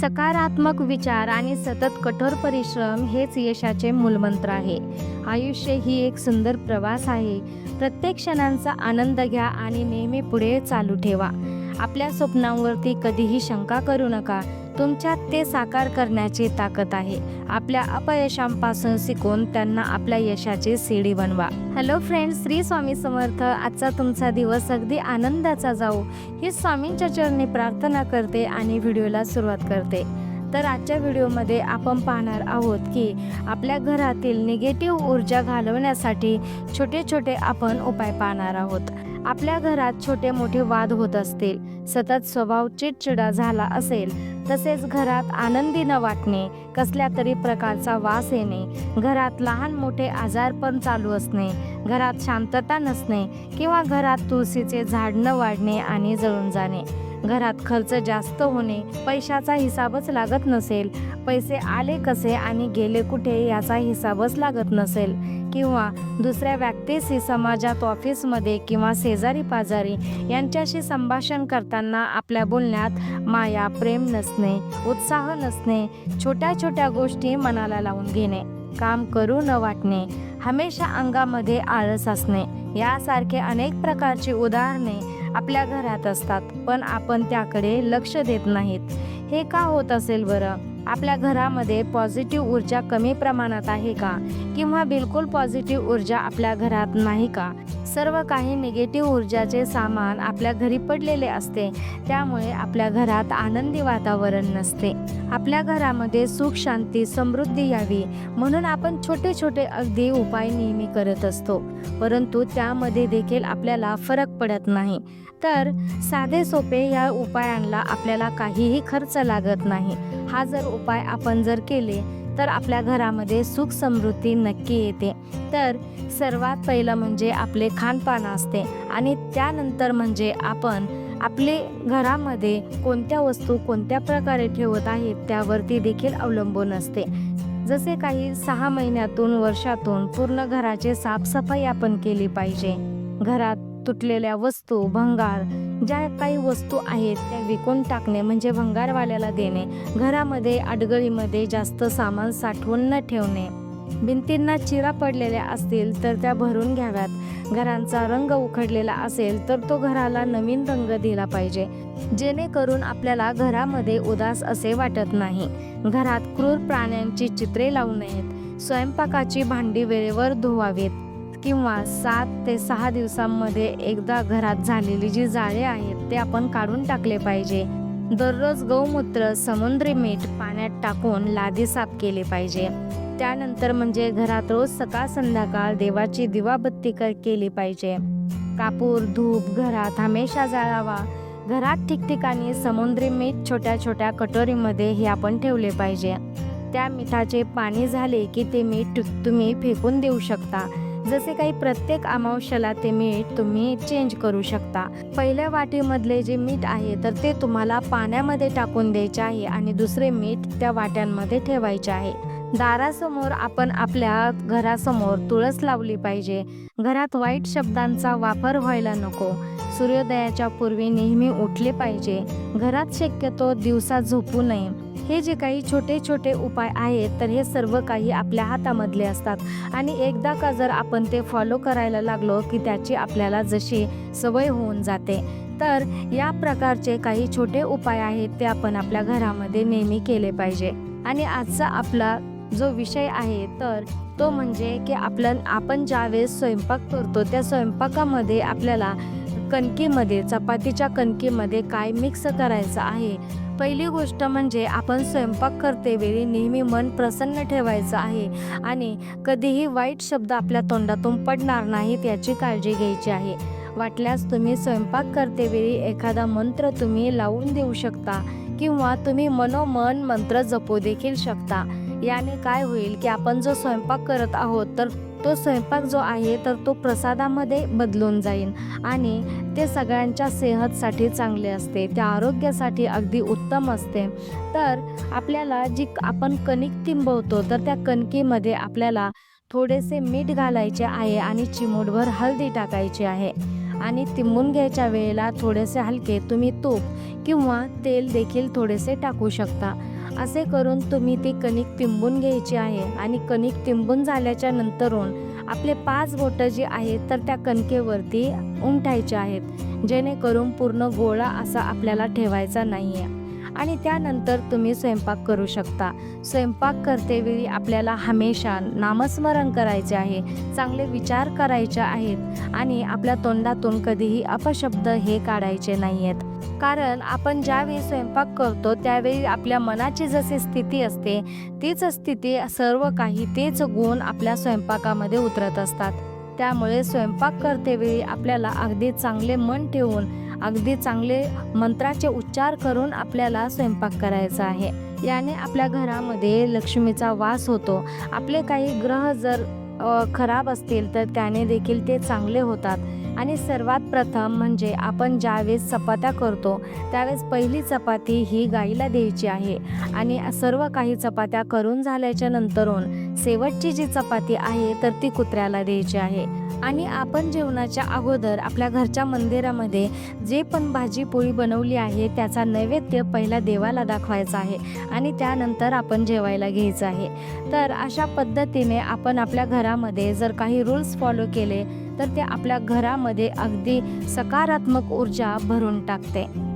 सकारात्मक विचार आणि सतत कठोर परिश्रम हेच यशाचे मूलमंत्र आहे. आयुष्य ही एक सुंदर प्रवास आहे. प्रत्येक क्षणांचा आनंद घ्या आणि नेहमी पुढे चालू ठेवा. आपल्या स्वप्नांवरती कधीही शंका करू नका. तुमच्यात ते साकार करण्याची ताकद आहे. आपल्या अपयशांपासून शिकून त्यांना आपल्या यशाची सीडी बनवा. Hello friends Shri Swami Samarth. आजचा तुमचा दिवस अगदी आनंदाचा जाऊ. ही स्वामींच्या चरणी प्रार्थना करते आणि व्हिडिओला सुरुवात करते. तर आजच्या व्हिडिओमध्ये आपण पाहणार आहोत की आपल्या घरातील निगेटिव्ह ऊर्जा घालवण्यासाठी छोटे छोटे आपण उपाय पाहणार आहोत. आपल्या घरात छोटे मोठे वाद होत असतील सतत स्वभाव चिडचिडा झाला असेल तसेच घरात आनंदी न वाटणे कसल्या तरी प्रकारचा वास येणे घरात लहान मोठे आजारपण चालू असणे घरात शांतता नसणे किंवा घरात तुळशीचे झाड न वाढणे आणि जळून जाणे. घरात खर्च जास्त होणे पैशाचा हिसाबच लागत नसेल पैसे आले कसे आणि गेले कुठे याचा हिसाबच लागत नसेल. किंवा दुसऱ्या व्यक्तीशी समाजात ऑफिसमध्ये किंवा शेजारी पाजारी यांच्याशी संभाषण करताना आपल्या बोलण्यात माया प्रेम नसणे उत्साह नसणे छोट्या छोट्या गोष्टी मनाला लावून घेणे काम करू न वाटणे हमेशा अंगामध्ये आळस असणे यासारखे अनेक प्रकारची उदाहरणे आपल्या घरात असतात पण आपण त्याकडे लक्ष देत नाहीत. हे का होत असेल बरं? आपल्या घरामध्ये पॉझिटिव्ह ऊर्जा कमी प्रमाणात आहे का? किंवा बिलकुल पॉझिटिव्ह ऊर्जा आपल्या घरात नाही का? सर्व काही निगेटिव्ह ऊर्जाचे सामान आपल्या घरी पडलेले असते. त्यामुळे आपल्या घरात आनंदी वातावरण नसते. आपल्या घरामध्ये सुख शांती समृद्धी यावी. म्हणून आपण छोटे छोटे अगदी उपाय नेहमी करत असतो. परंतु त्यामध्ये देखील आपल्याला फरक पडत नाही. तर साधे सोपे या उपायांना आपल्याला काहीही खर्च लागत नाही. हा जर उपाय आपण जर केले तर आपल्या घरामध्ये सुख समृद्धी नक्की येते. तर सर्वात पहिलं म्हणजे आपले खानपान असते आणि त्यानंतर म्हणजे आपण आपले घरामध्ये कोणत्या वस्तू कोणत्या प्रकारे ठेवत आहेत त्यावरती देखील अवलंबून असते. जसे काही सहा महिन्यातून वर्षातून पूर्ण घराची साफसफाई आपण केली पाहिजे. घरात तुटलेल्या वस्तू भंगार ज्या काही वस्तू आहेत त्या विकून टाकणे म्हणजे भंगारवाल्याला देणे घरामध्ये अडगळीमध्ये जास्त सामान साठवून न ठेवणे. भिंतींना चिरा पडलेल्या असतील तर त्या भरून घ्याव्यात. घरांचा रंग उखडलेला असेल तर तो घराला नवीन रंग दिला पाहिजे. जेणेकरून आपल्याला घरामध्ये उदास असे वाटत नाही. घरात क्रूर प्राण्यांची चित्रे लावू नयेत. स्वयंपाकाची भांडी वेळेवर धुवावीत. किंवा सात ते सहा दिवसांमध्ये एकदा घरात झालेली जी जाळे आहेत ते आपण काढून टाकले पाहिजे. दररोज गौमूत्र समुद्री मीठ पाण्यात टाकून लादी साफ केली पाहिजे. त्यानंतर म्हणजे घरात रोज सकाळ संध्याकाळ देवाची दिवाबत्ती कर केली पाहिजे. कापूर धूप घरात हमेशा जाळावा. घरात ठिकठिकाणी समुद्री मीठ छोट्या छोट्या कटोरीमध्ये हे आपण ठेवले पाहिजे. त्या मिठाचे पाणी झाले की ते मीठ तुम्ही फेकून देऊ शकता. जसे काही प्रत्येक अमावश्याला ते मीठ तुम्ही चेंज करू शकता. पहिल्या वाटीमधले जे मीठ आहे तर ते तुम्हाला पाण्यामध्ये टाकून द्यायचे आहे आणि दुसरे मीठ त्या वाट्यांमध्ये ठेवायचे आहे. दारासमोर आपण आपल्या घरासमोर तुळस लावली पाहिजे. घरात वाईट शब्दांचा वापर व्हायला नको. सूर्योदयाच्या पूर्वी नेहमी उठले पाहिजे. घरात शक्यतो दिवसा झोपू नये. हे जे काही छोटे छोटे उपाय आहेत तर हे सर्व काही आपल्या हातामधले असतात. आणि एकदा का जर आपण ते फॉलो करायला लागलो की त्याची आपल्याला जशी सवय होऊन जाते तर या प्रकारचे काही छोटे उपाय आहेत ते आपण आपल्या घरामध्ये नेहमी केले पाहिजे. आणि आजचा आपला जो विषय आहे तर तो म्हणजे की आपलं आपण ज्यावेळेस स्वयंपाक करतो त्या स्वयंपाकामध्ये आपल्याला कणकीमध्ये चपातीच्या कणकीमध्ये काय मिक्स करायचं आहे? पहिली गोष्ट म्हणजे आपण स्वयंपाक करतेवेळी नेहमी मन प्रसन्न ठेवायचं आहे आणि कधीही वाईट शब्द आपल्या तोंडातून पडणार नाहीत याची काळजी घ्यायची आहे. वाटल्यास तुम्ही स्वयंपाक करतेवेळी एखादा मंत्र तुम्ही लावून देऊ शकता किंवा तुम्ही मनोमन मंत्र जपू देखील शकता. याने काय होईल की आपण जो स्वयंपाक करत आहोत तर तो स्वयंपाक जो आहे तर तो प्रसादामध्ये बदलून जाईल आणि ते सगळ्यांच्या सेहतसाठी चांगले असते त्या आरोग्यासाठी अगदी उत्तम असते. तर आपल्याला जी आपण कणिक तिंबवतो तर त्या कणकीमध्ये आपल्याला थोडेसे मीठ घालायचे आहे आणि चिमूटभर हळदी टाकायची आहे. आणि तिंबून घ्यायच्या वेळेला थोडेसे हलके तुम्ही तूप किंवा तेल देखील थोडेसे टाकू शकता. असे करून तुम्ही ती कणिक तिंबून घ्यायची आहे आणि कणिक तिंबून झाल्याच्या नंतरून आपले पाच बोटं जी आहेत तर त्या कणकेवरती उमठायचे आहेत जेणेकरून पूर्ण गोळा असा आपल्याला ठेवायचा नाही आहे आणि त्यानंतर तुम्ही स्वयंपाक करू शकता. स्वयंपाक करतेवेळी आपल्याला हमेशा नामस्मरण करायचे आहे चांगले विचार करायचे आहेत आणि आपल्या तोंडातून कधीही अपशब्द हे काढायचे नाही आहेत कारण आपण ज्यावेळी स्वयंपाक करतो त्यावेळी आपल्या मनाची जशी स्थिती असते तीच स्थिती सर्व काही तेच गुण आपल्या स्वयंपाकामध्ये उतरत असतात. त्यामुळे स्वयंपाक करतेवेळी आपल्याला अगदी चांगले मन ठेवून अगदी चांगले मंत्राचे उच्चार करून आपल्याला स्वयंपाक करायचा आहे. याने आपल्या घरामध्ये लक्ष्मीचा वास होतो. आपले काही ग्रह जर खराब असतील तर त्याने देखील ते चांगले होतात. आणि सर्वात प्रथम म्हणजे आपण ज्यावेळेस चपात्या करतो त्यावेळेस पहिली चपाती ही गाईला द्यायची आहे. आणि सर्व काही चपात्या करून झाल्याच्या नंतरून शेवटची जी चपाती आहे तर ती कुत्र्याला द्यायची आहे. आणि आपण जेवणाच्या अगोदर आपल्या घरच्या मंदिरामध्ये जे पण भाजी पोळी बनवली आहे त्याचा नैवेद्य पहिला देवाला दाखवायचा आहे आणि त्यानंतर आपण जेवायला घ्यायचं आहे. तर अशा पद्धतीने आपण आपल्या घरामध्ये जर काही रूल्स फॉलो केले तर ते आपल्या घरामध्ये अगदी सकारात्मक ऊर्जा भरून टाकते.